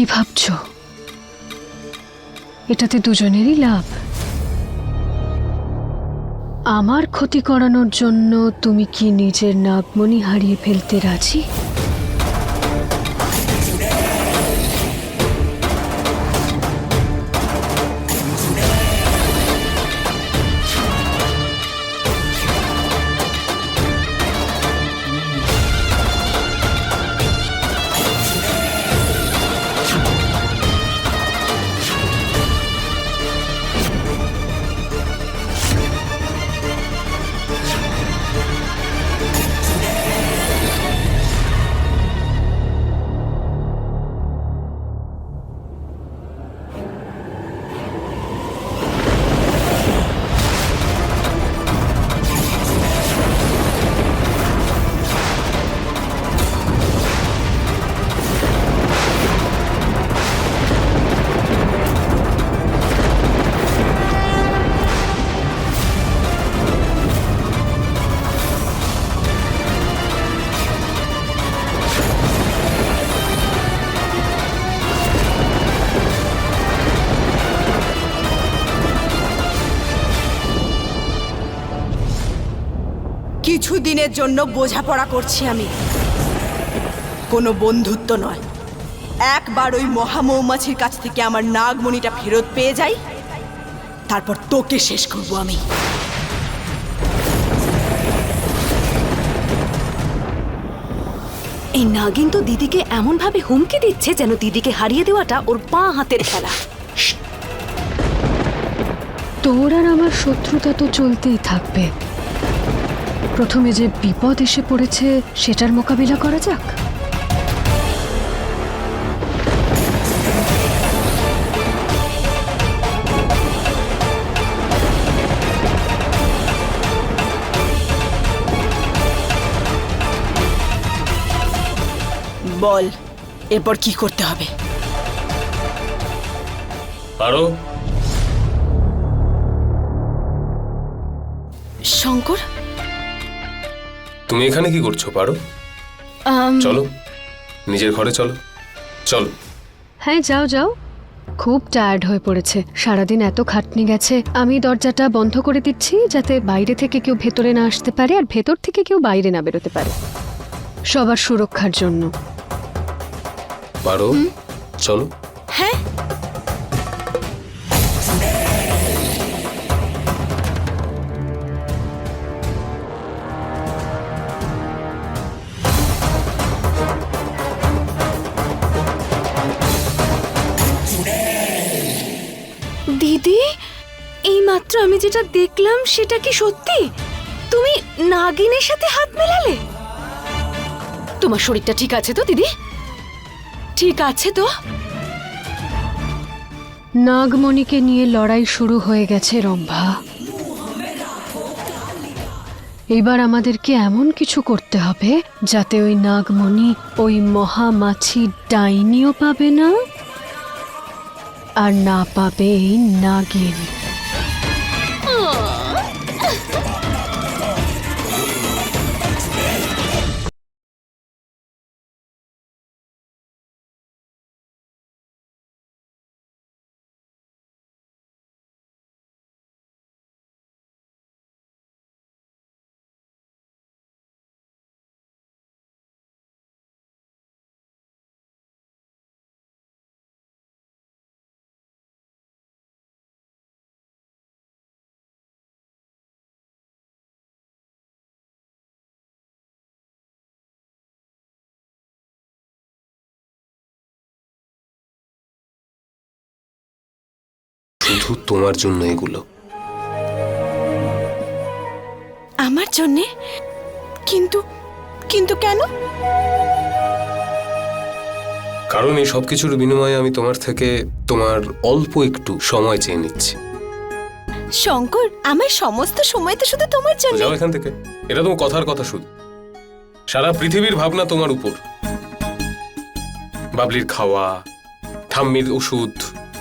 কি ভাবছ? এটাতে দুজনেরই লাভ। আমার ক্ষতি করানোর জন্য তুমি কি নিজের নাগমণি হারিয়ে ফেলতে রাজি? দিনের জন্য বোঝাপড়া করছি আমি। কোনো বন্ধুত্ব নয়। একবার ওই মহামৌমাছির কাছ থেকে আমার নাগমণিটা ফেরত পেয়ে যাই তারপর তোকে শেষ করব আমি। এই নাগিন তো দিদিকে এমন ভাবে হুমকি দিচ্ছে যেন দিদিকে হারিয়ে দেওয়াটা ওর পা হাতের খেলা। তোর আর আমার শত্রুতা তো চলতেই থাকবে। প্রথমে যে বিপদ এসে পড়েছে সেটার মোকাবিলা করা যাক। বল এরপর কি করতে হবে? পারো? শঙ্কর তুমি এখানে কি করছ পারো? চলো নিজের ঘরে চলো। চলো। হ্যাঁ যাও যাও। খুব টায়ার্ড হয়ে পড়েছে। সারাদিন এত খাটনি গেছে। আমি দরজাটা বন্ধ করে দিচ্ছি যাতে বাইরে থেকে কেউ ভেতরে না আসতে পারে আর ভেতর থেকে কেউ বাইরে না বেরোতে পারে। সবার সুরক্ষার জন্য। পারো? চলো। হ্যাঁ এইমাত্র আমি যেটা দেখলাম, সেটা কি সত্যি? তুমি নাগিনের সাথে হাত মেলালে? তোমার শরীরটা ঠিক আছে তো, দিদি? ঠিক আছে তো? নাগমণিকে নিয়ে লড়াই শুরু হয়ে গেছে, রম্ভা। এবার আমাদেরকে এমন কিছু করতে হবে, যাতে ওই নাগমণি ওই মহামাছি ডাইনিও পাবে না, আর না পাবে এই নাগিন। শুধু তোমার জন্য এগুলো। আমার জন্যে? কিন্তু কিন্তু কেন? কারণ এই সব কিছুর বিনিময়ে আমি তোমার থেকে তোমার অল্প একটু সময় চেয়ে নিচ্ছি। শঙ্কর আমার সমস্ত সময় তো শুধু তোমার জন্য। যাও এখান থেকে। এটা তোমার কথার কথা শুধু। সারা পৃথিবীর ভাবনা তোমার উপর। বাবলির খাওয়া ঠাম্মির ওষুধ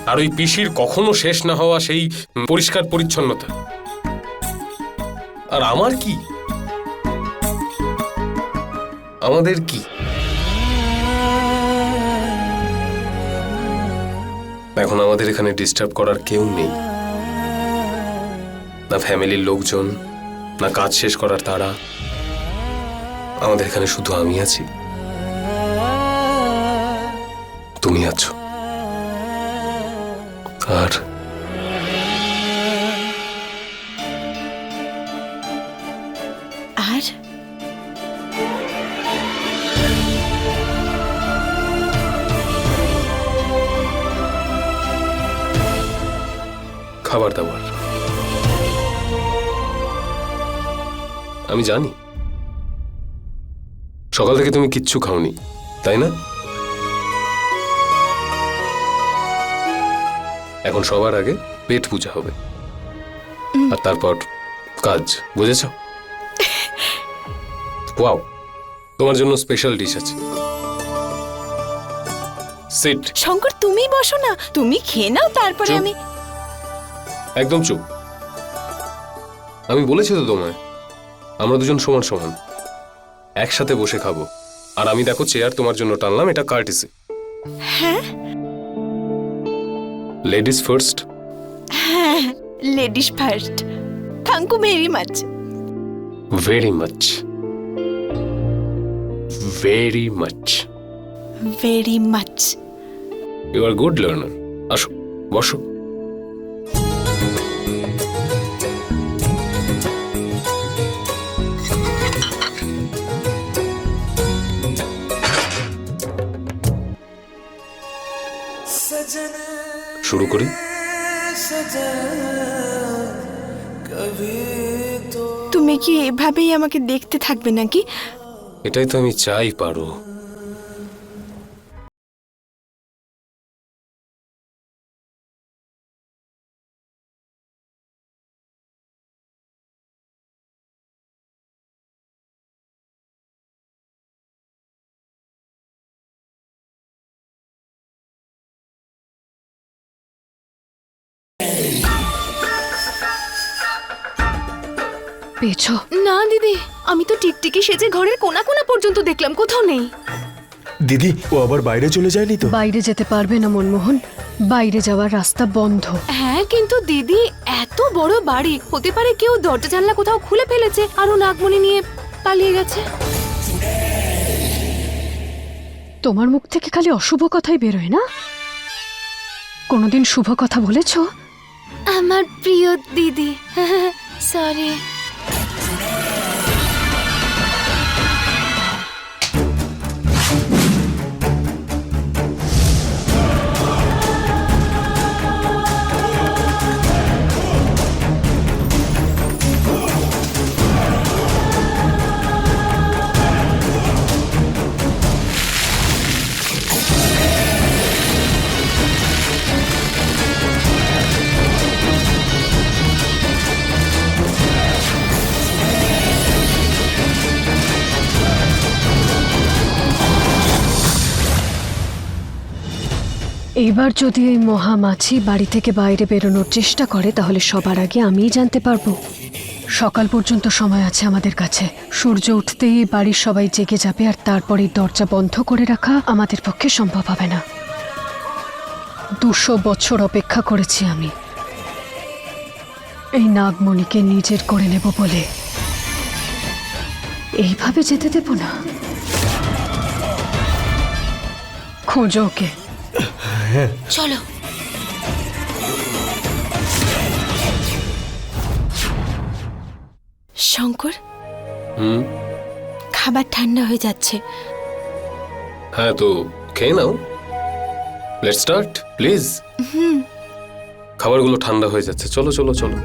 আর ওই পিসির কখনো শেষ না হওয়া সেই পরিষ্কার পরিচ্ছন্নতা। আর আমার কি? আমাদের কি? এখন আমাদের এখানে ডিস্টার্ব করার কেউ নেই। না ফ্যামিলির লোকজন, না কাজ শেষ করার তারা। আমাদের এখানে শুধু আমি আছি। তুমি আছো। আর আর? খাবার দাবার। আমি জানি। সকাল থেকে তুমি কিচ্ছু খাওনি তাই না? এখন সবার আগে পেট পূজা হবে। আর তারপর কাজ বুঝেছ? ওয়াও তোমার জন্য স্পেশাল ডিশ আছে। সিট শঙ্কর তুমি বসো না তুমি খেয়ে নাও তারপরে আমি একদম চুপ। আমি বলেছি তো তোমায় আমরা দুজন সমান সমান। একসাথে বসে খাব। আর আমি দেখো চেয়ার তোমার জন্য টানলাম এটা কার্টিসি হ্যাঁ? লেডিস ফার্স্ট হ্যাঁ ladies first thank you very much very much very much very much you are good learner আসো বসো শুরু করি। তুমি কি এভাবেই আমাকে দেখতে থাকবে নাকি? এটাই তো আমি চাই পারো। পেয়েছ না দিদি। আমি তো টিকটিকি সেজে ঘরের কোনা কোনা পর্যন্ত দেখলাম কোথাও নেই। দিদি ও আবার বাইরে চলে যায়নি তো? বাইরে যেতে পারবে না মনমোহন। বাইরে যাওয়ার রাস্তা বন্ধ। হ্যাঁ কিন্তু দিদি এত বড় বাড়ি। হতে পারে কেউ দরজা জানলা কোথাও খুলে ফেলেছে আর ও নাগমণি নিয়ে পালিয়ে গেছে। তোমার মুখ থেকে খালি অশুভ কথাই বেরোয় না? কোনোদিন শুভ কথা বলেছ? আমার প্রিয় দিদি সরি এইবার যদি এই মহামাছি বাড়ি থেকে বাইরে বেরোনোর চেষ্টা করে, তাহলে সবার আগে আমিই জানতে পারব। সকাল পর্যন্ত সময় আছে আমাদের কাছে। সূর্য উঠতেই বাড়ির সবাই জেগে যাবে আর তারপরে দরজা বন্ধ করে রাখা আমাদের পক্ষে সম্ভব হবে না। দুশো বছর অপেক্ষা করেছি আমি। এই নাগমণিকে নিজের করে নেব বলে। এইভাবে যেতে দেব না। খোঁজো ওকে। চলো। শঙ্কর? হুম? খাবার ঠান্ডা হয়ে যাচ্ছে। হ্যাঁ তো খেয়ে নাও। লেট স্টার্ট প্লিজ খাবারগুলো ঠান্ডা হয়ে যাচ্ছে। চলো চলো চলো।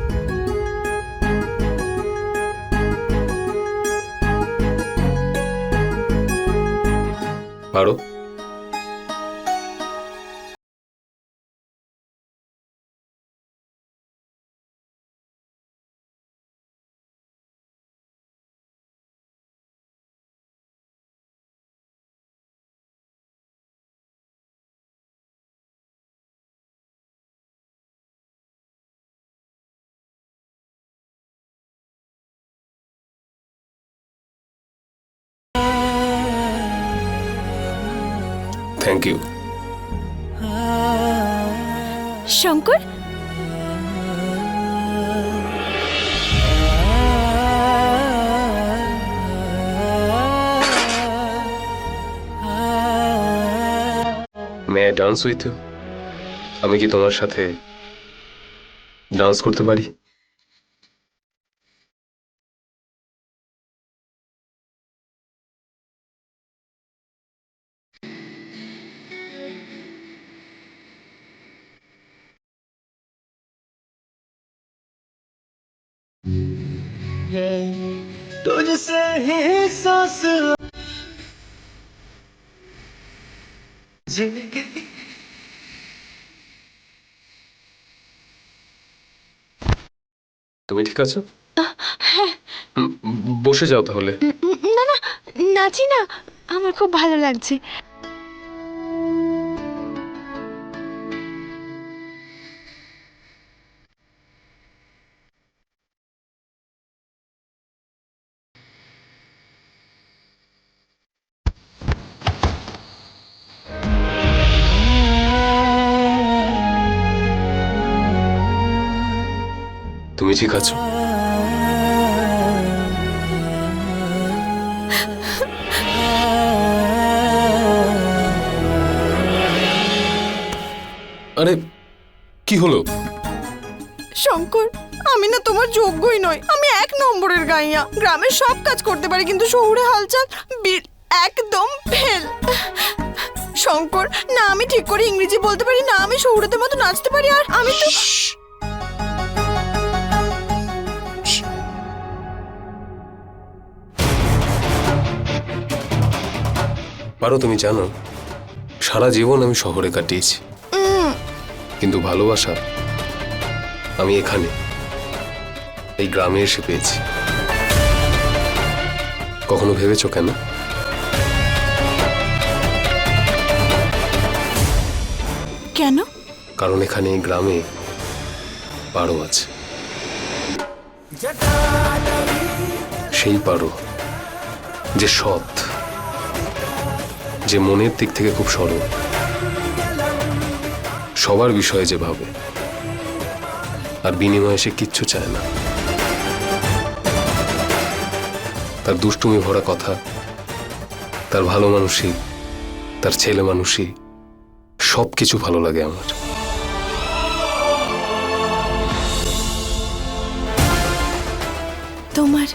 পারো? Thank you. Shankar? May dance with আমি কি তোমার সাথে ডান্স করতে পারি? তুমি ঠিক আছো? হ্যাঁ বসে যাও তাহলে। না না, নাচি না। আমার খুব ভালো লাগছে। তুমি ঠিক আছো আরে কি হলো? শঙ্কর আমি না তোমার যোগ্যই নই। আমি এক নম্বরের গাইয়া। গ্রামের সব কাজ করতে পারি কিন্তু শহুরে হালচাল বি- একদম ফেল। শঙ্কর না আমি ঠিক করে ইংরেজি বলতে পারি না আমি শহুরেদের মতো নাচতে পারি আর আমি তো পারো তুমি জানো সারা জীবন আমি শহরে কাটিয়েছি। কিন্তু ভালোবাসা আমি এখানে এই গ্রামে এসে পেয়েছি। কখনো ভেবেছো কেন? কেন? কারণ এখানে এই গ্রামে পারো আছে। সেই পারো যে সৎ যে মনের দিক থেকে খুব সরল। সবার বিষয়ে যে ভাবে। আর বিনিময়ে সে কিচ্ছু চায় না। তার দুষ্টুমি ভরা কথা, তার ভালো মানুষই, তার ছেলে মানুষই সব কিছু ভালো লাগে আমার। তোমার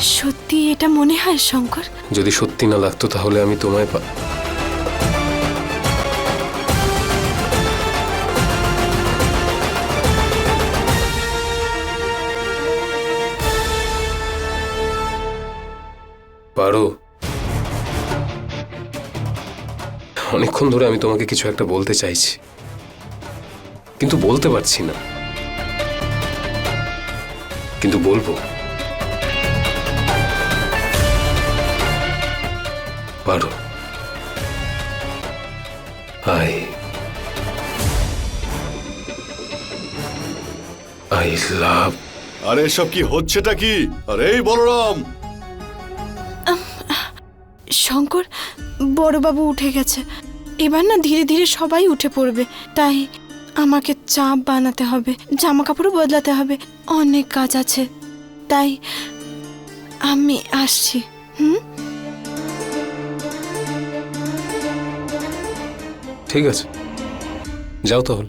সত্যি এটা মনে হয়, শঙ্কর? যদি সত্যি না লাগতো তাহলে আমি তোমায় পা- পারো? অনেকক্ষণ ধরে আমি তোমাকে কিছু একটা বলতে চাইছি, কিন্তু বলতে পারছি না। কিন্তু বলব। পারো। আই। I love. আরে এসব কি হচ্ছেটা কি? আরে এই বলরাম! শঙ্কর বড়বাবু উঠে গেছে। এবার না ধীরে ধীরে সবাই উঠে পড়বে। তাই আমাকে চাপ বানাতে হবে জামা কাপড়ও বদলাতে হবে। অনেক কাজ আছে। তাই আমি আসছি হুম? ঠিক আছে। যাও তাহলে।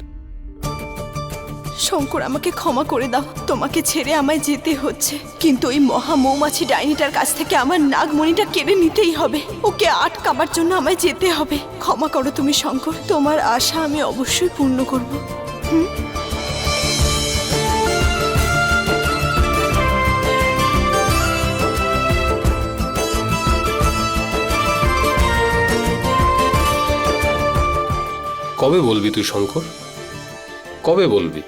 শঙ্কর, আমাকে ক্ষমা করে দাও। তোমাকে ছেড়ে আমায় যেতে হচ্ছে। কিন্তু ওই মহা মৌমাছি ডাইনিটার কাছ থেকে আমার নাগমণিটা কেড়ে নিতেই হবে। ওকে আটকাবার জন্য আমায় যেতে হবে। ক্ষমা করো তুমি, শঙ্কর। তোমার আশা আমি অবশ্যই পূর্ণ করব। কবে বলবি তুই, শঙ্কর? কবে বলবি?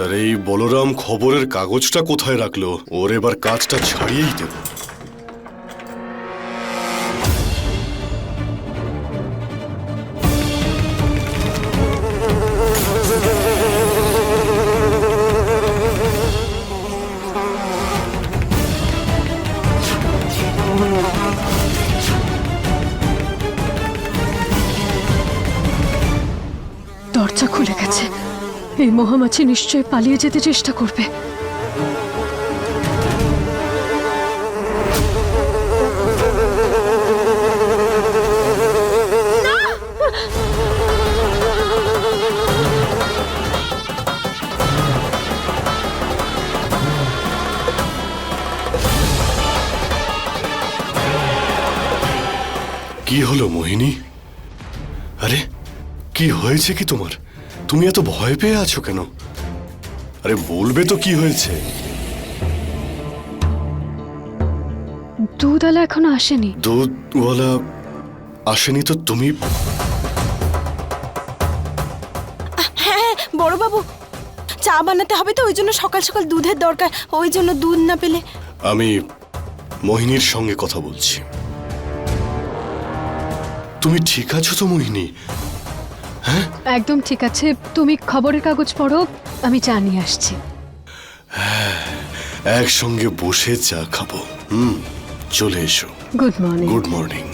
আরে এই বলরাম খবরের কাগজটা কোথায় রাখল? ওর এবার কাজটা ছাড়িয়েই দেব। দরজা খুলে গেছে। এই মহামাছি নিশ্চয়ই পালিয়ে যেতে চেষ্টা করবে। কি হলো মোহিনী? কি হয়েছে কি তোমার? তুমি এত ভয় পেয়ে আছো কেন? আরে বলবে তো কি হয়েছে? দুধওয়ালা এখনও আসেনি। দুধওয়ালা আসেনি তো তুমি? হ্যাঁ বড়বাবু চা বানাতে হবে তো ওই জন্য সকাল সকাল দুধের দরকার ওই জন্য দুধ না পেলে। আমি মোহিনীর সঙ্গে কথা বলছি। তুমি ঠিক আছো তো মোহিনী? একদম ঠিক আছে। তুমি খবরের কাগজ পড়ো আমি চা নিয়ে আসছি। একসঙ্গে বসে চা খাব। হুম চলে এসো। গুড মর্নিং গুড মর্নিং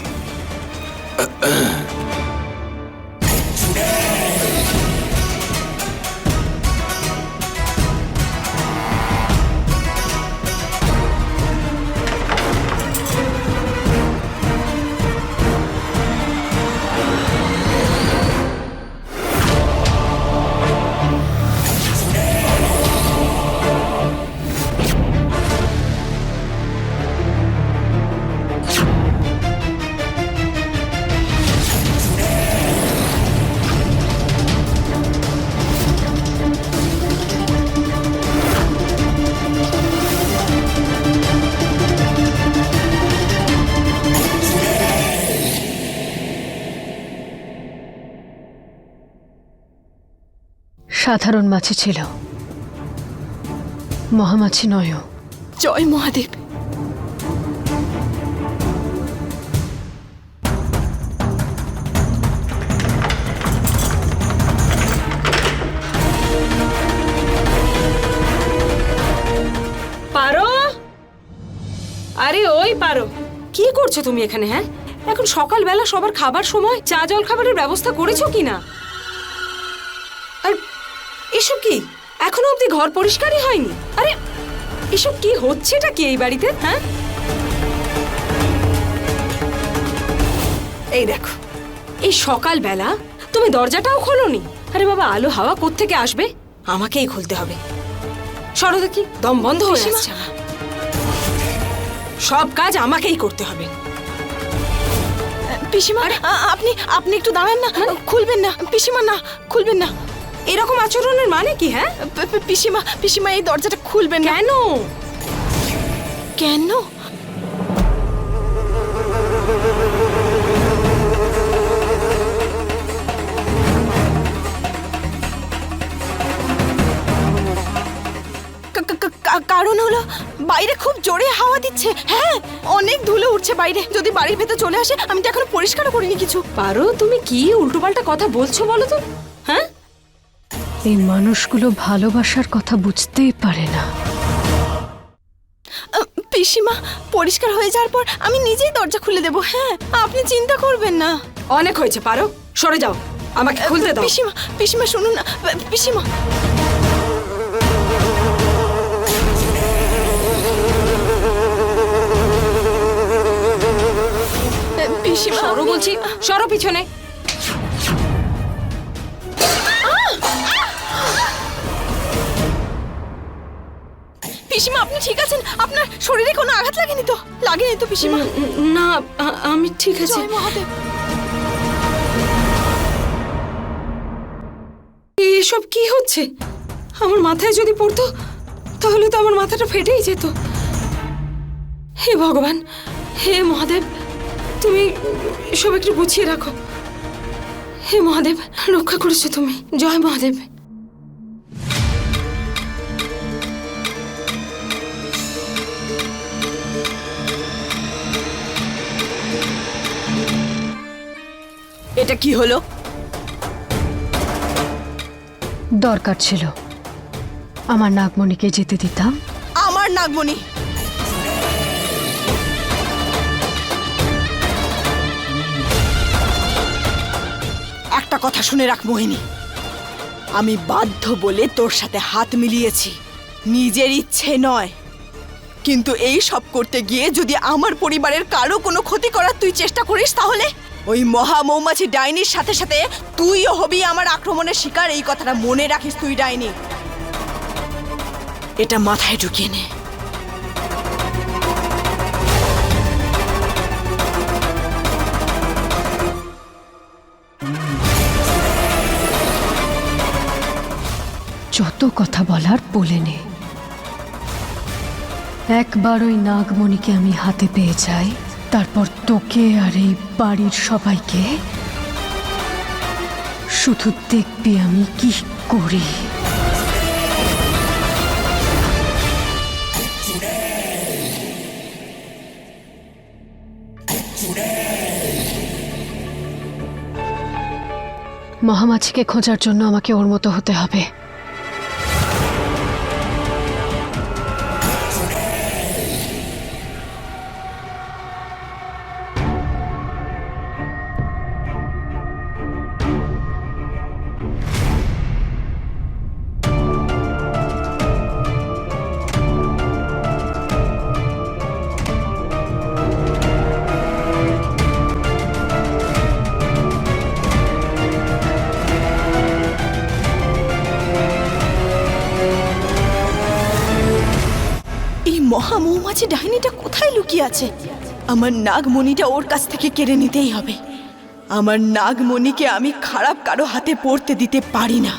সাধারণ মাছি ছিল। মহামাছি নয়ও জয় মহাদেব। পারো? আরে ওই পারো। কি করছ তুমি এখানে হ্যাঁ? এখন সকালবেলা সবার খাবার সময় চা জল খাবারের ব্যবস্থা করেছ কি না এসব কি? এখনও অবধি ঘর পরিষ্কারই হয়নি? আরে এসব কি হচ্ছেটা কি এই বাড়িতে হ্যাঁ? এই দেখো এই সকালবেলা তুমি দরজাটাও খোলোনি। আরে বাবা আলো হাওয়া কোত্থেকে আসবে? আমাকেই খুলতে হবে। সরো দেখি দম বন্ধ হয়ে আসছে। সব কাজ আমাকেই করতে হবে। পিসিমা আপনি আপনি একটু দাঁড়ান না। খুলবেন না। পিসিমা না খুলবেন না। এরকম আচরণের মানে কি হ্যাঁ? পিসিমা পিসিমা এই দরজাটা খুলবেন কেন? কেন? কারণ হলো বাইরে খুব জোরে হাওয়া দিচ্ছে। হ্যাঁ অনেক ধুলো উঠছে বাইরে। যদি বাড়ির ভেতর চলে আসে আমি তো এখনও পরিষ্কারও করিনি কিছু। পারো তুমি কি উল্টোপাল্টা কথা বলছো বলো তো? এই মানুষগুলো ভালোবাসার কথা বুঝতেই পারে না। পিসিমা পরিষ্কার হয়ে যাওয়ার পর আমি নিজেই দরজা খুলে দেবো হ্যাঁ? আপনি চিন্তা করবেন না। অনেক হয়েছে পারো। সরে যাও। আমাকে খুলতে দাও। পিসিমা পিসিমা শুনুন না। পিসিমা পিসিমা। সরো বলছি সরো পিছনে। পিসিমা আপনি ঠিক আছেন? আপনার শরীরে কোনো আঘাত লাগেনি তো? লাগেনি তো পিসিমা? না আমি ঠিক জয় মহাদেব। এসব কি হচ্ছে? আমার মাথায় যদি পড়তো তাহলে তো আমার মাথাটা ফেটেই যেত। হে ভগবান হে মহাদেব তুমি সব একটু গুছিয়ে রাখো। হে মহাদেব রক্ষা করেছ তুমি। জয় মহাদেব। এটা কি হলো? দরকার ছিল। আমার নাগমণিকে যেতে দিতাম। আমার নাগমণি। একটা কথা শুনে রাখ মোহিনী। আমি বাধ্য বলে তোর সাথে হাত মিলিয়েছি। নিজের ইচ্ছে নয়। কিন্তু এই সব করতে গিয়ে যদি আমার পরিবারের কারও কোনো ক্ষতি করার তুই চেষ্টা করিস তাহলে? ওই মহা মৌমাছি ডাইনির সাথে সাথে তুইও হবি আমার আক্রমণের শিকার। এই কথাটা মনে রাখিস তুই, ডাইনি। এটা মাথায় ঢুকিয়ে নে। যত কথা বলার বলে নে। একবার ওই নাগমণিকে আমি হাতে পেয়ে যাই। তারপর তোকে আর এই বাড়ির সবাইকে শুধু দেখবি আমি কি করি। মহামাছিকে খোঁজার জন্য আমাকে ওর মতো হতে হবে। আছে। আমার নাগমণিটা ওর কাছ থেকে কেড়ে নিতেই হবে। আমার নাগমণিকে আমি খারাপ কারও হাতে পড়তে দিতে পারি না।